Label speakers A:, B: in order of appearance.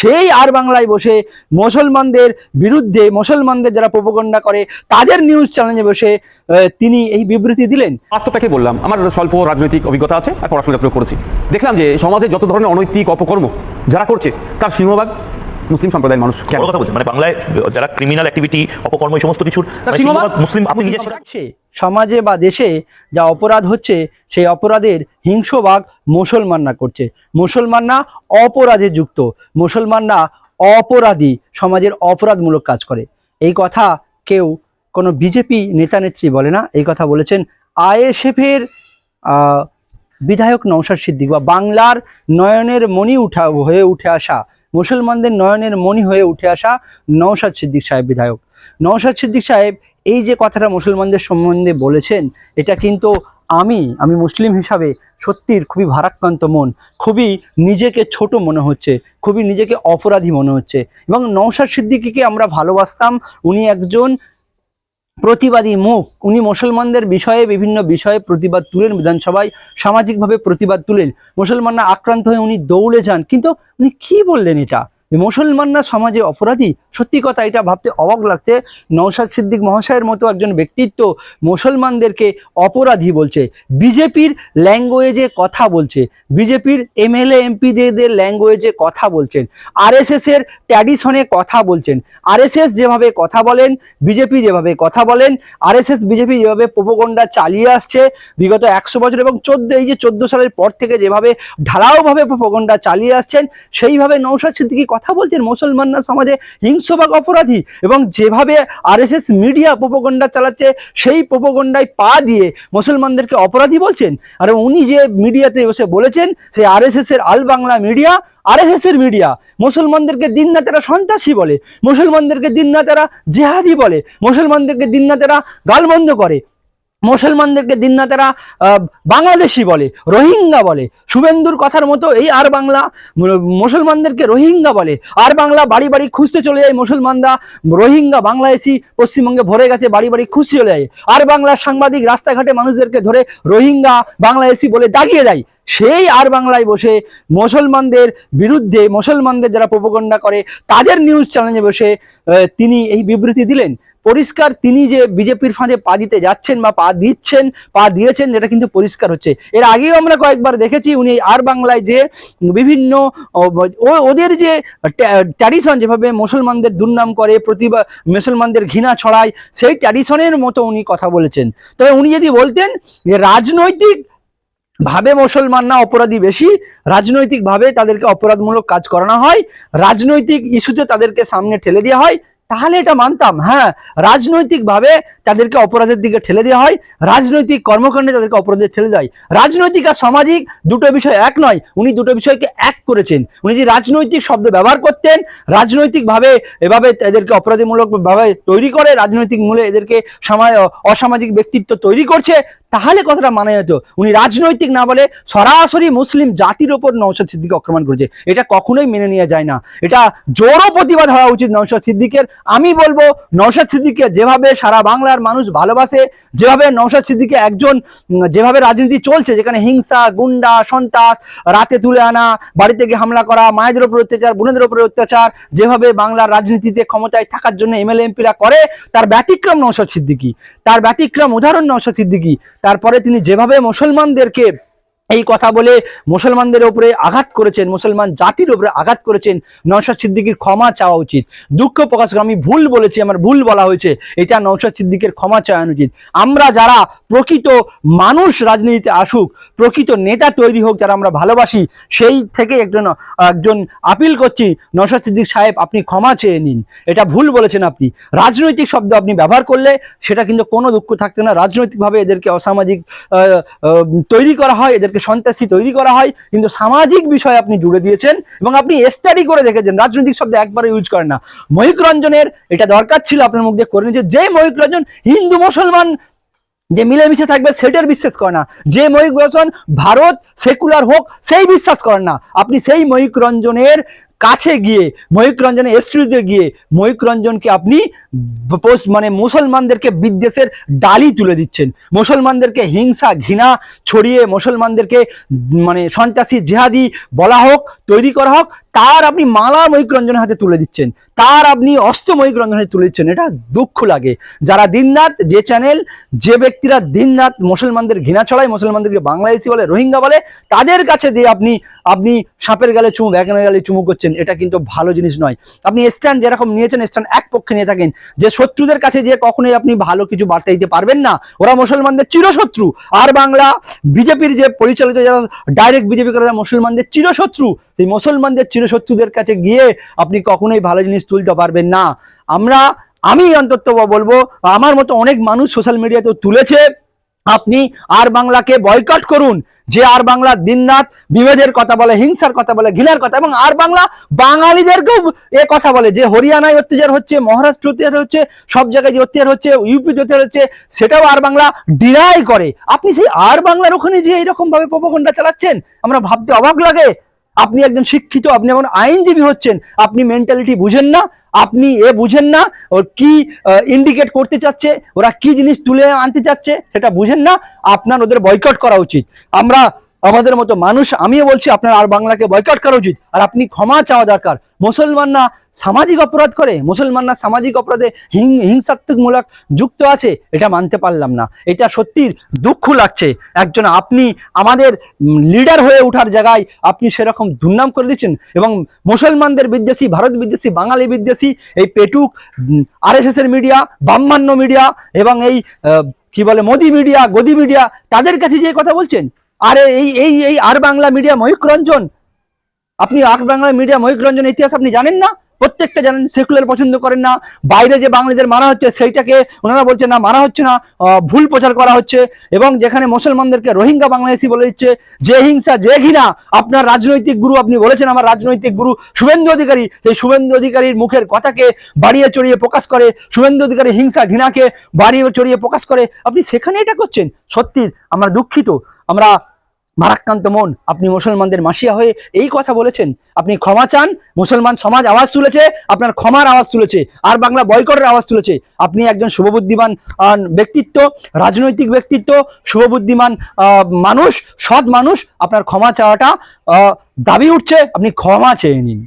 A: সেই আর বাংলায় বসে মুসলমানদের বিরুদ্ধে মুসলমানদের যারা প্রপগণ্ডা করে তাদের নিউজ চ্যানেলে বসে তিনি এই বিবৃতি দিলেন।
B: বাস্তবটাকে বললাম আমার স্বল্প রাজনৈতিক অভিজ্ঞতা আছে আর পড়াশোনা প্রয়োগ করেছি। দেখলাম যে সমাজে যত ধরনের অনৈতিক অপকর্ম যারা করছে তার সিংহভাগ মুসলিম সম্প্রদায়ের মানুষ।
C: কথা বলছেন মানে বাংলায় যারা ক্রিমিনাল অ্যাক্টিভিটি অপকর্ম এই সমস্ত কিছুর মানে মুসলিম আপনি
A: সমাজে বা দেশে যা অপরাধ হচ্ছে, সেই অপরাধের হিংস্রভাগ মুসলমানরা করছে। মুসলমানরা অপরাধে যুক্ত। মুসলমানরা অপরাধী, সমাজের অপরাধমূলক কাজ করে। এই কথা কেউ কোনো বিজেপি নেতা নেত্রী বলে না। এই কথা বলেছেন আইএসএফের বিধায়ক নৌশাদ সিদ্দিক বা বাংলার নয়নের মণি উঠা, হয়ে উঠে আসা, মুসলমানদের নয়নের মণি হয়ে উঠে আসা নৌশাদ সিদ্দিক সাহেব বিধায়ক। নৌশাদ সিদ্দিক সাহেব এই যে কথাটা মুসলমানদের সম্বন্ধে বলেছেন, এটা কিন্তু আমি আমি মুসলিম হিসাবে সত্যির খুবই ভারাক্রান্ত মন, খুবই নিজেকে ছোট মনে হচ্ছে, খুবই নিজেকে অপরাধী মনে হচ্ছে এবং নৌশাদ সিদ্দিকিকে আমরা ভালোবাসতাম। উনি একজন প্রতিবাদী মুখ, উনি মুসলমানদের বিষয়ে বিভিন্ন বিষয়ে প্রতিবাদ তুলেন বিধানসভায়, সামাজিকভাবে প্রতিবাদ তুলেন। মুসলমানরা আক্রান্ত হয়ে উনি দৌড়ে যান, কিন্তু উনি কি বললেন এটা? মুসলমানরা সমাজে অপরাধী, সত্যি কথা এটা ভাবতে অবাক লাগছে। নৌশাদ সিদ্দিক মহাশয়ের মতো একজন ব্যক্তিত্ব মুসলমানদেরকে অপরাধী বলছে। বিজেপির ল্যাঙ্গুয়েজে কথা বলছে। বিজেপির এমএলএ, এমপিদের ল্যাঙ্গুয়েজে কথা বলছেন। আরএসএস এর ট্র্যাডিশনে কথা বলছেন। আরএসএস যেভাবে কথা বলেন, বিজেপি যেভাবে কথা বলেন, আরএসএস, বিজেপি যেভাবে প্রোপগন্ডা চালিয়ে আসছে, বিগত একশো বছর এবং চোদ্দ, এই যে চোদ্দ সালের পর থেকে যেভাবে ঢালাওভাবে প্রোপগন্ডা চালিয়ে আসছেন, সেইভাবে নৌশাদ সিদ্দিকি কথা বলছেন মুসলমানরা সমাজে হিংস্রভাগ অপরাধী এবং যেভাবে আরএসএস মিডিয়া প্রোপগন্ডা চালাচ্ছে, সেই প্রোপগন্ডায় পা দিয়ে মুসলমানদেরকে অপরাধী বলছেন। আর উনি যে মিডিয়াতে বসে বলেছেন, সেই আরএসএস এর আল বাংলা মিডিয়া, আরএসএস এর মিডিয়া, মুসলমানদেরকে দিন না তারা সন্ত্রাসী বলে, মুসলমানদেরকে দিন না তারা জেহাদি বলে, মুসলমানদেরকে দিন না তারা গালবন্ধ করে। মুসলমানদেরকে দিন বাংলাদেশি বলে, রোহিঙ্গা বলে। শুভেন্দুর কথার মতো এই আর বাংলা মুসলমানদেরকে রোহিঙ্গা বলে। আর বাংলা বাড়ি বাড়ি খুঁজতে চলে যায় মুসলমানরা। রোহিঙ্গা বাংলাদেশি পশ্চিমবঙ্গে ভরে গেছে, বাড়ি বাড়ি খুঁজতে চলে যায়। আর বাংলার সাংবাদিক রাস্তাঘাটে মানুষদেরকে ধরে রোহিঙ্গা বাংলাদেশি বলে দাগিয়ে দেয়। সেই আর বাংলায় বসে মুসলমানদের বিরুদ্ধে, মুসলমানদের যারা প্রপগণ্ডা করে, তাদের নিউজ চ্যানেলে বসে তিনি এই বিবৃতি দিলেন। পরিষ্কার তিনি যে বিজেপির ফাঁদে পা দিতে যাচ্ছেন বা পা দিচ্ছেন, পা দিয়েছেন যেটা কিন্তু পরিষ্কার হচ্ছে। এর আগেও আমরা কয়েকবার দেখেছি উনি আর বাংলায় যে বিভিন্ন ওদের যে ট্র্যাডিশন যেভাবে মুসলমানদের দুর্নাম করে, প্রতিভা, মুসলমানদের ঘৃণা ছড়ায়, সেই ট্র্যাডিশনের মতো উনি কথা বলেছেন। তবে উনি যদি বলতেন যে রাজনৈতিক ভাবে মুসলমানরা অপরাধী বেশি রাজনৈতিকভাবে তাদেরকে অপরাধমূলক কাজ করানো হয়, রাজনৈতিক ইস্যুতে তাদেরকে সামনে ঠেলে দেওয়া হয় তাহলে এটা মানতাম হ্যাঁ। রাজনৈতিকভাবে তাদেরকে অপরাধের দিকে ঠেলে দেওয়া হয়, রাজনৈতিক কর্মকাণ্ডে তাদেরকে অপরাধের ঠেলে দেয় রাজনৈতিক আর সামাজিক দুটো বিষয় এক নয়, উনি দুটো বিষয়কে এক করেছেন। উনি যে রাজনৈতিক শব্দ ব্যবহার করতেন, রাজনৈতিকভাবে এভাবে এদেরকে অপরাধীমূলক ভাবে তৈরি করে, রাজনৈতিক মূলে এদেরকে সামা- অসামাজিক ব্যক্তিত্ব তৈরি করছে তাহলে কথাটা মানা যেত। উনি রাজনৈতিক না বলে সরাসরি মুসলিম জাতির ওপর নৌশাদ সিদ্দিক আক্রমণ করেছে। এটা কখনোই মেনে নেওয়া যায় না। এটা জোরও প্রতিবাদ হওয়া উচিত নৌশাদ সিদ্দিকের। আমি বলব নৌশাদ সিদ্দিককে যেভাবে সারা বাংলার মানুষ ভালোবাসে, যেভাবে নৌশাদ সিদ্দিকে একজন যেভাবে রাজনীতি চলছে, যেখানে হিংসা, গুন্ডা, সন্ত্রাস, রাতে তুলে আনা, বাড়িতে গিয়ে হামলা করা, মায়েদের উপর অত্যাচার, বোনেদের উপর অত্যাচার, যেভাবে বাংলার রাজনীতিতে ক্ষমতায় থাকার জন্য এমএলএ, এমপিরা করে, তার ব্যতিক্রম নৌশাদ সিদ্দিকী। তার ব্যতিক্রম উদাহরণ নৌশাদ সিদ্দিকী। তারপরে তিনি যেভাবে মুসলমানদেরকে এই কথা বলে মুসলমানদের উপরে আঘাত করেছেন, মুসলমান জাতির উপরে আঘাত করেছেন নৌশাদ সিদ্দিকির ক্ষমা চাওয়া উচিত। দুঃখ প্রকাশ করে, আমি ভুল বলেছি, আমার ভুল বলা হয়েছে, এটা নৌশাদ সিদ্দিকের ক্ষমা চাওয়া উচিত আমরা যারা প্রকৃত মানুষ রাজনীতিতে আসুক, প্রকৃত নেতা তৈরি হোক, যারা আমরা ভালোবাসি, সেই থেকে একজন একজন আপিল করছি নৌশাদ সিদ্দিক সাহেব, আপনি ক্ষমা চেয়ে নিন। এটা ভুল বলেছেন আপনি। রাজনৈতিক শব্দ আপনি ব্যবহার করলে সেটা কিন্তু কোনো দুঃখ থাকতে না। রাজনৈতিকভাবে এদেরকে অসামাজিক তৈরি করা হয়, এদেরকে সন্ত্রাসী তৈরি করা হয়, কিন্তু সামাজিক বিষয় আপনি জুড়ে দিয়েছেন এবং আপনি স্টাডি করে দেখেছেন, রাজনৈতিক শব্দ একবারে ইউজ করেন না। মহিক রঞ্জনের এটা দরকার ছিল আপনার মুখ দিয়ে করে নিয়েছে, যে মহিক রঞ্জন হিন্দু মুসলমান যে মিলেমিশে থাকবে সেটার বিশ্বাস করে না। যে মহিক রঞ্জন ভারত সেকুলার হোক, সেই বিশ্বাস করেন না। আপনি সেই মহিক রঞ্জনের কাছে গিয়ে ময়ূক রঞ্জনের স্টুডিওতে গিয়ে ময়ূক রঞ্জনকে আপনি মানে মুসলমানদেরকে বিদ্বেষের ডালি তুলে দিচ্ছেন। মুসলমানদেরকে হিংসা, ঘৃণা ছড়িয়ে মুসলমানদেরকে মানে সন্ত্রাসী জেহাদি বলা হোক, তৈরি করা হোক, তার আপনি মালা ময়ূক রঞ্জনের হাতে তুলে দিচ্ছেন। তার আপনি অস্ত্র ময়ূক রঞ্জনের হাতে তুলে দিচ্ছেন। এটা দুঃখ লাগে। যারা দিনরাত যে চ্যানেল, যে ব্যক্তিরা দিনরাত মুসলমানদের ঘৃণা ছড়ায়, মুসলমানদেরকে বাংলাদেশি বলে, রোহিঙ্গা বলে, তাদের কাছে দিয়ে আপনি আপনি সাপের গালে চুমু ব্যাগের গালে চুমু করছেন। এটা কিন্তু ভালো জিনিস নয়। আপনি স্ট্যান্ড যেরকম নিয়েছেন স্ট্যান্ড এক পক্ষে নিয়ে থাকেন। যে শত্রুদের কাছে যে কখনোই আপনি ভালো কিছু বার্তা দিতে পারবেন না। ওরা মুসলমানদের চিরশত্রু। আর বাংলা বিজেপির যে পরিচালিত যারা ডাইরেক্ট বিজেপি করে মুসলমানদের চিরশত্রু। সেই মুসলমানদের চিরশত্রুদের কাছে গিয়ে আপনি কখনোই ভালো জিনিস তুলতে পারবেন না। আমরা, আমি অন্তত বলব, আমার মতো অনেক মানুষ সোশ্যাল মিডিয়াতে তুলেছে। আপনি আর বাংলাকে বয়কট করুন। যে আর বাংলা দিনরাত বিভেদের কথা বলে, হিংসার কথা বলে, ঘৃণার কথা, এবং আর বাংলা বাঙালিদেরকেও এ কথা বলে যে হরিয়ানায় অত্যাচার হচ্ছে, মহারাষ্ট্র অত্যাচার হচ্ছে, সব জায়গায় যে অত্যাচার হচ্ছে ইউপি অত্যাচার হচ্ছে, সেটাও আর বাংলা ডিনাই করে। আপনি সেই আর বাংলার ওখানে যে এরকম ভাবে প্রপখণ্ডা চালাচ্ছেন? আমরা ভাবতে অবাক লাগে। আপনি একজন শিক্ষিত, আপনি এখন আইনজীবী হচ্ছেন, আপনি মেন্টালিটি বুঝেন না, আপনি এ বুঝেন না, ওর কি ইন্ডিকেট করতে চাচ্ছে, ওরা কি জিনিস তুলে আনতে চাচ্ছে, সেটা বুঝেন না, আপনার ওদের বয়কট করা উচিত। আমরা আমাদের মতো মানুষ, আমিও বলছি আপনার আর বাংলাকে বয়কট করা উচিত। আর আপনি ক্ষমা চাওয়া দরকার। মুসলমানরা সামাজিক অপরাধ করে, মুসলমানরা সামাজিক অপরাধে হিং, হিংসাত্মকমূলক যুক্ত আছে, এটা মানতে পারলাম না। এটা সত্যির দুঃখ লাগছে। একজন আপনি আমাদের লিডার হয়ে ওঠার জায়গায় আপনি সেরকম দুর্নাম করে দিচ্ছেন এবং মুসলমানদের বিদ্বেষী, ভারত বিদ্বেষী, বাঙালি বিদ্বেষী, এই পেটুক আর এস এর মিডিয়া বাম্মান্য মিডিয়া এবং এই কি বলে, মোদি মিডিয়া গদি মিডিয়া তাদের কাছে যে কথা বলছেন আরে এই এই এই আর বাংলা মিডিয়া ময়ূক রঞ্জন আপনি আর বাংলা মিডিয়া ময়ূক রঞ্জন ইতিহাস আপনি জানেন না? প্রত্যেকটা জানেন সেকুলার পছন্দ করেন না। বাইরে যে বাঙালিদের মারা হচ্ছে, সেইটাকে ওনারা বলছেন না, মারা হচ্ছে না ভুল প্রচার করা হচ্ছে। এবং যেখানে মুসলমানদেরকে রোহিঙ্গা বাংলাদেশি বলে দিচ্ছে, যে হিংসা, যে ঘৃণা, আপনার রাজনৈতিক গুরু, আপনি বলেছেন আমার রাজনৈতিক গুরু শুভেন্দু অধিকারী। সেই শুভেন্দু অধিকারীর মুখের কথাকে বাড়িয়ে চড়িয়ে প্রকাশ করে, শুভেন্দু অধিকারী হিংসা, ঘৃণাকে বাড়িয়ে চড়িয়ে প্রকাশ করে। আপনি সেখানে এটা করছেন? সত্যি আমরা দুঃখিত। আমরা মারাক্কান্ত মন। আপনি মুসলমানদের মাসিয়া হয়ে এই কথা বলেছেন। আপনি ক্ষমা চান, মুসলমান সমাজ আওয়াজ তুলেছে, আপনার ক্ষমার আওয়াজ তুলেছে, আর বাংলা বয়কটের আওয়াজ তুলেছে। আপনি একজন শুভবুদ্ধিমান ব্যক্তিত্ব, রাজনৈতিক ব্যক্তিত্ব, শুভবুদ্ধিমান মানুষ, সৎ মানুষ, আপনার ক্ষমা চাওয়াটা দাবি উঠছে, আপনি ক্ষমা চেয়ে নিন।